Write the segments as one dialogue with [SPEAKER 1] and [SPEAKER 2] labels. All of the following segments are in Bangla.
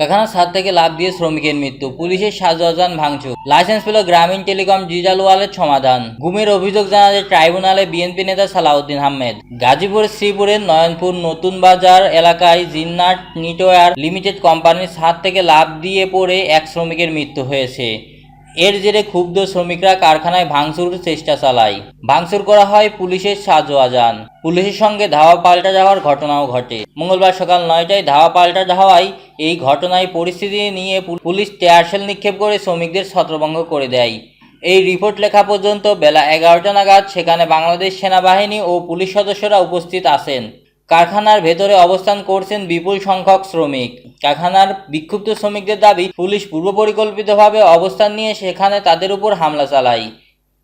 [SPEAKER 1] কারখানার ছাদ থেকে লাভ দিয়ে শ্রমিকের মৃত্যু, পুলিশের সাজান ভাঙচুর, লাইসেন্স পেল গ্রামীণ টেলিকম জিজালওয়ালের সমাধান। গুমের অভিযোগ জানালে ট্রাইব্যুনালে বিএনপি নেতা সালাউদ্দিন আহমেদ। গাজীপুর শ্রীপুরের নয়নপুর নতুন বাজার এলাকায় জিন্নাট নিটোয়ার লিমিটেড কোম্পানির ছাদ থেকে লাভ দিয়ে পড়ে এক শ্রমিকের মৃত্যু হয়েছে। এর জেরে ক্ষুব্ধ শ্রমিকরা কারখানায় ভাঙচুর চেষ্টা চালায়। ভাঙচুর করা হয় পুলিশের সাজোয়াজান পুলিশের সঙ্গে ধাওয়া পাল্টা যাওয়ার ঘটনাও ঘটে। মঙ্গলবার সকাল নয়টায় ধাওয়া পাল্টা যাওয়ায় এই ঘটনায় পরিস্থিতি নিয়ে পুলিশ টেয়ারশেল নিক্ষেপ করে শ্রমিকদের ছত্রভঙ্গ করে দেয়। এই রিপোর্ট লেখা পর্যন্ত বেলা এগারোটা নাগাদ সেখানে বাংলাদেশ সেনাবাহিনী ও পুলিশ সদস্যরা উপস্থিত আছেন। কারখানার ভেতরে অবস্থান করছেন বিপুল সংখ্যক শ্রমিক। কারখানার বিক্ষুব্ধ শ্রমিকদের দাবি, পুলিশ পূর্ব পরিকল্পিতভাবে অবস্থান নিয়ে সেখানে তাদের উপর হামলা চালায়।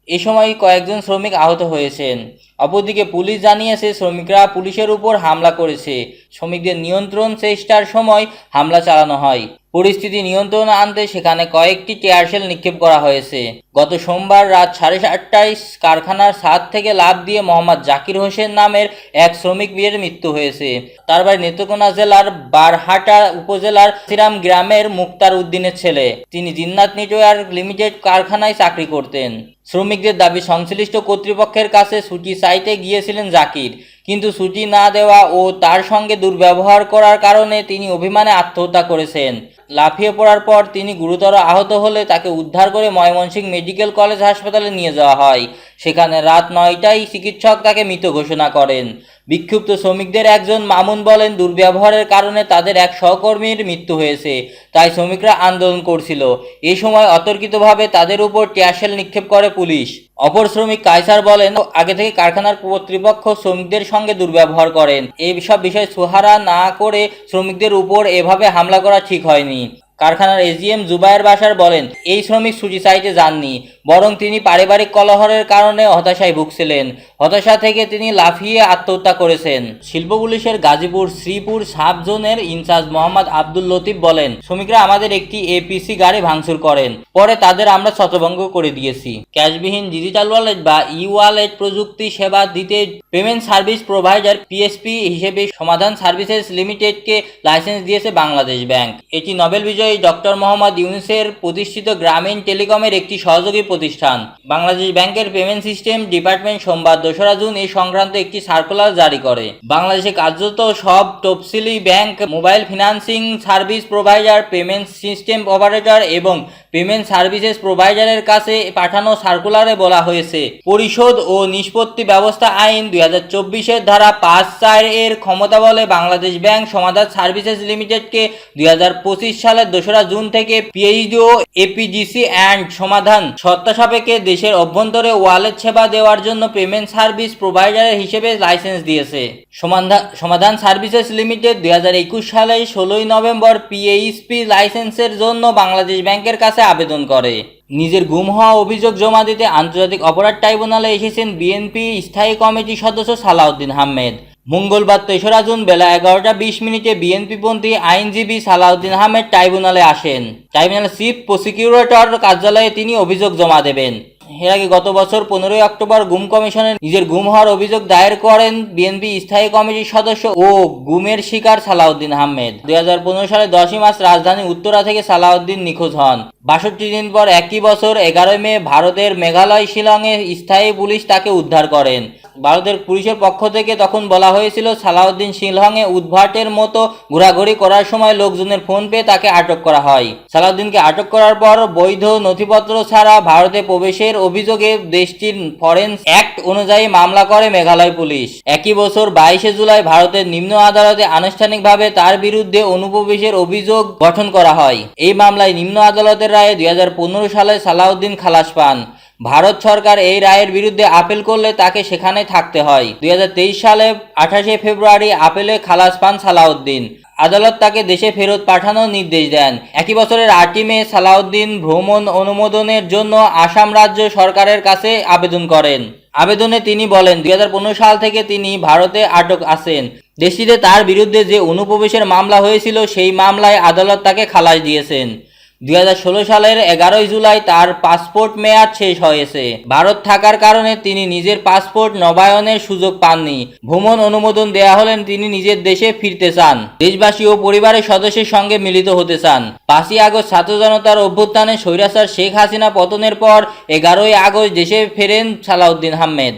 [SPEAKER 1] এ সময় কয়েকজন শ্রমিক আহত হয়েছেন। অপরদিকে পুলিশ জানিয়েছে, শ্রমিকরা পুলিশের উপর হামলা করেছে। শ্রমিকদের নিয়ন্ত্রণ চেষ্টার সময় হামলা চালানো হয়। পরিস্থিতি নিয়ন্ত্রণে আনতে সেখানে কয়েকটি টেয়ারশেল নিক্ষেপ করা হয়েছে। গত সোমবার রাত সাড়ে সাতটায় কারখানার ছাদ থেকে লাভ দিয়ে মোহাম্মদ জাকির হোসেন নামের এক শ্রমিক বিয়ের মৃত্যু হয়েছে। তার বাড়ি নেত্রকোনা জেলার বারহাটা উপজেলার শ্রীরাম গ্রামের মুক্তার উদ্দিনের ছেলে। তিনি জিন্নাত নিটোয়ার লিমিটেড কারখানায় চাকরি করতেন। শ্রমিকদের দাবি, সংশ্লিষ্ট কর্তৃপক্ষের কাছে ছুটি চাইতে গিয়েছিলেন জাকির। কিন্তু ছুটি না দেওয়া ও তার সঙ্গে দুর্ব্যবহার করার কারণে তিনি অভিমানে আত্মহত্যা করেছেন। লাফিয়ে পড়ার পর তিনি গুরুতর আহত হলে তাকে উদ্ধার করে ময়মনসিংহ মেডিকেল কলেজ হাসপাতালে নিয়ে যাওয়া হয়। সেখানে রাত নয়টায় চিকিৎসক তাকে মৃত ঘোষণা করেন। বিক্ষুব্ধ শ্রমিকদের একজন মামুন বলেন, দুর্ব্যবহারের কারণে তাদের এক সহকর্মীর মৃত্যু হয়েছে, তাই শ্রমিকরা আন্দোলন করছিল। এ সময় অতর্কিতভাবে তাদের উপর টিয়ারশেল নিক্ষেপ করে পুলিশ। অপর শ্রমিক কায়সার বলেন, আগে থেকে কারখানার কর্তৃপক্ষ শ্রমিকদের সঙ্গে দুর্ব্যবহার করেন। এই সব বিষয় সুহারা না করে শ্রমিকদের উপর এভাবে হামলা করা ঠিক হয়নি। কারখানার এজিএম জুবায়ের বাসার বলেন, এই শ্রমিক সুজি সাইটে যাননি, বরং তিনি পারিবারিক কলহরের কারণে হতাশায় ভুগছিলেন। হতাশা থেকে তিনি লাফিয়ে আত্মহত্যা করেছেন। শিল্প পুলিশের গাজীপুর শ্রীপুর সাব জোনের ইনচার্জ মোহাম্মদ আব্দুল লতিফ বলেন, শ্রমিকরা আমাদের একটি এপিসি গাড়ি ভাঙচুর করেন। পরে তাদের আমরা ছত্রভঙ্গ করে দিয়েছি। ক্যাশবিহীন ডিজিটাল ওয়ালেট বা ই ওয়ালেট প্রযুক্তি সেবা দিতে পেমেন্ট সার্ভিস প্রোভাইডার পিএসপি হিসেবে সমাধান সার্ভিসেস লিমিটেডকে লাইসেন্স দিয়েছে বাংলাদেশ ব্যাংক। এটি নোবেল বিজয়ী ডক্টর মোহাম্মদ ইউনুসের প্রতিষ্ঠিত গ্রামীণ টেলিকমের একটি সহযোগী প্রতিষ্ঠান। বাংলাদেশ ব্যাংকের পেমেন্ট সিস্টেম ডিপার্টমেন্ট সোমবার দোসরা জুন এই সংক্রান্ত একটি সার্কুলার জারি করে। বাংলাদেশে কার্যত সব তফসিলি bank, mobile financing service provider, payment system operator এবং পেমেন্ট সার্ভিসেস প্রোভাইডারের কাছে পাঠানো সার্কুলারে বলা হয়েছে, পরিশোধ ও নিষ্পত্তি ব্যবস্থা আইন দুই হাজার চব্বিশের ধারা পাঁচ চার এর ক্ষমতা বলে বাংলাদেশ ব্যাংক সমাধান সার্ভিসেস লিমিটেডকে দুই হাজার পঁচিশ সালের দোসরা জুন থেকে পিএইচডি ও এপিজিসি অ্যান্ড সমাধান সত্তা সাপেক্ষে দেশের অভ্যন্তরে ওয়ালেট সেবা দেওয়ার জন্য পেমেন্ট সার্ভিস প্রোভাইডারের হিসেবে লাইসেন্স দিয়েছে। সমাধান সার্ভিসেস লিমিটেড দুই হাজার একুশ সালে ষোলোই নভেম্বর পিএইচপি লাইসেন্সের জন্য বাংলাদেশ ব্যাংকের কাছে আবেদন করে। নিজের গুম হওয়া অভিযোগ জমা দিতে আন্তর্জাতিক অপরাধ ট্রাইব্যুনালে এসেছেন বিএনপি স্থায়ী কমিটির সদস্য সালাউদ্দিন আহমেদ। মঙ্গলবার তেসরা জুন বেলা এগারোটা বিশ মিনিটে বিএনপি পন্থী আইনজীবী সালাউদ্দিন আহমেদ ট্রাইব্যুনালে আসেন। ট্রাইব্যুনাল চিফ প্রসিকিউরেটর কার্যালয়ে তিনি অভিযোগ জমা দেবেন। এর আগে গত বছর পনেরোই অক্টোবর গুম কমিশনে নিজের গুম হওয়ার অভিযোগ দায়ের করেন বিএনপি স্থায়ী কমিটির সদস্য ও গুমের শিকার সালাউদ্দিন আহমেদ। দুই সালে দশই মার্চ রাজধানী উত্তরা থেকে সালাউদ্দিন নিখোঁজ হন। বাষট্টি দিন পর একই বছর এগারোই মে ভারতের মেঘালয় শিলংয়ে স্থায়ী পুলিশ তাকে উদ্ধার করেন। ভারতের পুলিশের পক্ষ থেকে তখন বলা হয়েছিল, সালাউদ্দিন শিলংয়ে উদ্ভাটের মতো ঘোরাঘুরি করার সময় লোকজনের ফোন পেয়ে তাকে আটক করা হয়। সালাউদ্দিনকে আটক করার পর বৈধ নথিপত্র ছাড়া ভারতে প্রবেশের অভিযোগে দেশটির ফরেন্স অ্যাক্ট অনুযায়ী মামলা করে মেঘালয় পুলিশ। একই বছর বাইশে জুলাই ভারতের নিম্ন আদালতে আনুষ্ঠানিকভাবে তার বিরুদ্ধে অনুপ্রবেশের অভিযোগ গঠন করা হয়। এই মামলায় নিম্ন আদালতের রায়ে দুই হাজার পনেরো সালে সালাউদ্দিন খালাস পান। ভারত সরকার এই রায়ের বিরুদ্ধে আপিল করলে তাকে সেখানে থাকতে হয়। দুই হাজার তেইশ সালে আঠাশে ফেব্রুয়ারি আপিলে খালাস পান সালাউদ্দিন। আদালত তাকে দেশে ফেরত পাঠানোর নির্দেশ দেন। একই বছরের আটই মে সালাউদ্দিন ভ্রমণ অনুমোদনের জন্য আসাম রাজ্য সরকারের কাছে আবেদন করেন। আবেদনে তিনি বলেন, দুই হাজার পনেরো সাল থেকে তিনি ভারতে আটক আছেন। দেশটিতে তার বিরুদ্ধে যে অনুপ্রবেশের মামলা হয়েছিল, সেই মামলায় আদালত তাকে খালাস দিয়েছেন। দুই হাজার ষোলো সালের এগারোই জুলাই তার পাসপোর্ট মেয়াদ শেষ হয়েছে। ভারত থাকার কারণে তিনি নিজের পাসপোর্ট নবায়নের সুযোগ পাননি। ভ্রমণ অনুমোদন দেয়া হলেন তিনি নিজের দেশে ফিরতে চান। দেশবাসী ও পরিবারের সদস্যের সঙ্গে মিলিত হতে চান। পাঁচই আগস্ট ছাত্র জনতার অভ্যুত্থানে স্বৈরাচার শেখ হাসিনা পতনের পর এগারোই আগস্ট দেশে ফেরেন সালাউদ্দিন আহমেদ।